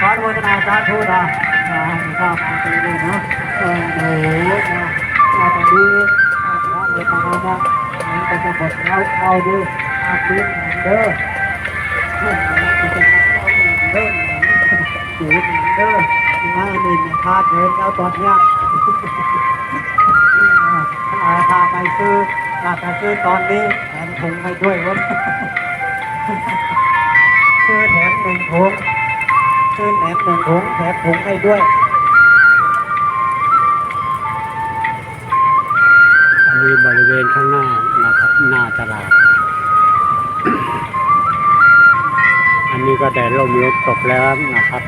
ขออนุโมทนาสาธุนะข้าพเจ้าเลยนะโอ้โหนะตอนนี้พระเมตตานะเป็นบทเอาเอาดูอาทิตย์เด้อเด้อเด้อจูดเด้อมาหนึ่งพาเดินแล้วตอนเนี้ยพาไปซื้อพาซื้อตอนนี้แถมถุงให้ด้วยวะ หนึ่งถุงแถมถุงให้ด้วย อันนี้บริเวณข้างหน้านะครับหน้าตลาด อันนี้ก็แต่ลมลดตกแล้วนะครับ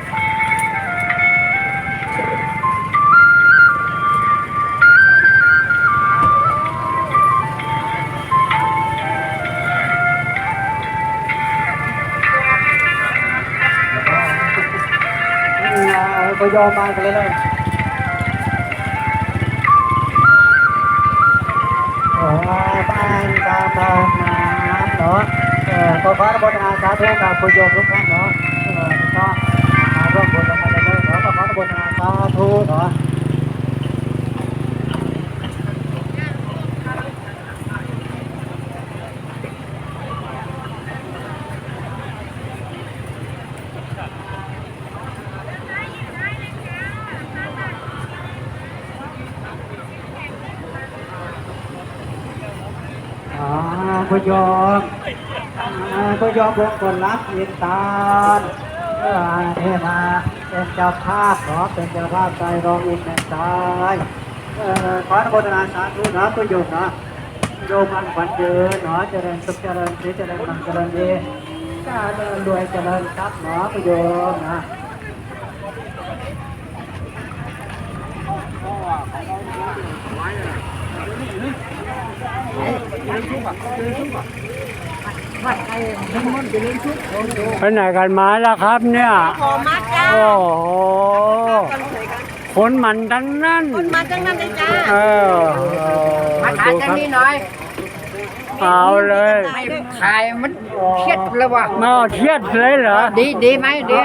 ยอมมากันแล้วนะโอ้บ้านตามมาเนาะเออขอพระบนาสาธุกับคุณโยมทุกท่านเนาะเออก็มาร่วมบุญกันมาเลยเนาะขอพระบนาสาธุเนาะ อ่าคุณโยอ่าคุณโยมบวกคนรับยินตาเทมาเป็นเจ้าภาพขอเป็นเจ้าภาพใจรองอินแม่ตายขออนุโมทนาสาธุนะคุณโยมนะโยมันขวัญยืนเนาะเจริญสุขเจริญสีเจริญมันเจริญดีเจริญรวยเจริญทรัพย์เนาะคุณโยมนะ ไปไหนกันมาแล้วครับเนี่ยขอมาจ้าโอ้โหคนมันทั้งนั้นคนมาจังนั้นเลยจ้าเออมาขายดูกัคนรับนี่หน่อยเอาเลยไม่ขายมันเครียดเลยว่ะมาเครียดเลยเหรอ ดีดีไหมดี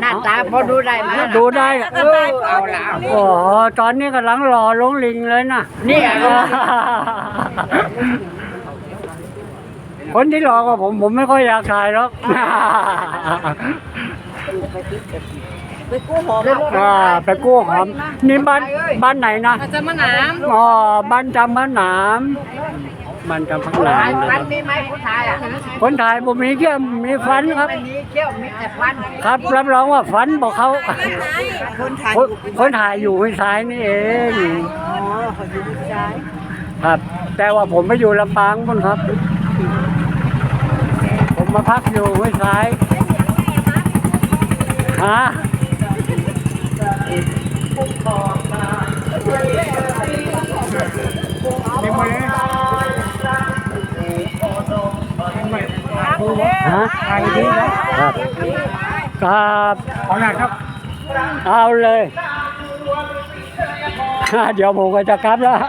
หน้าตาพอดูได้ไหมดูได้เออเอาละเอาโอ้โหตอนนี้กำลังรอลงลิงเลยนะเนี่ย คนที่รอกว่าผมผมไม่ค่อยอยากถ่ายหรอกไปกู้หอมอ่าไปกู้หอมนี่บ้านบ้านไหนนะจะมาหนามอ๋อบ้านจำพระหนามบ้านจำพระหนาขามยนะคฟัรันบมีไหมผู้ชายอะคนถ่ายผมมีเขี้ยวมีฟันครับไม่มีเขี้ยวมีแต่ฟันครับรับรองว่าฟันบอกเขาคนถ่ายคนคนถ่ายอยู่ห้วยซ้ายนี่เองอ๋อเขาอยู่ที่ซ้ายครับ แต่ว่าผมไปอยู่ลำปางพุ่นครับผ มมาพักอยู่ห้วยซ้ายฮะฮะไปดีนะครับครับขอหน่อยครับ เอาเลยเดี๋ยวผมก็จะกลับแล้วอ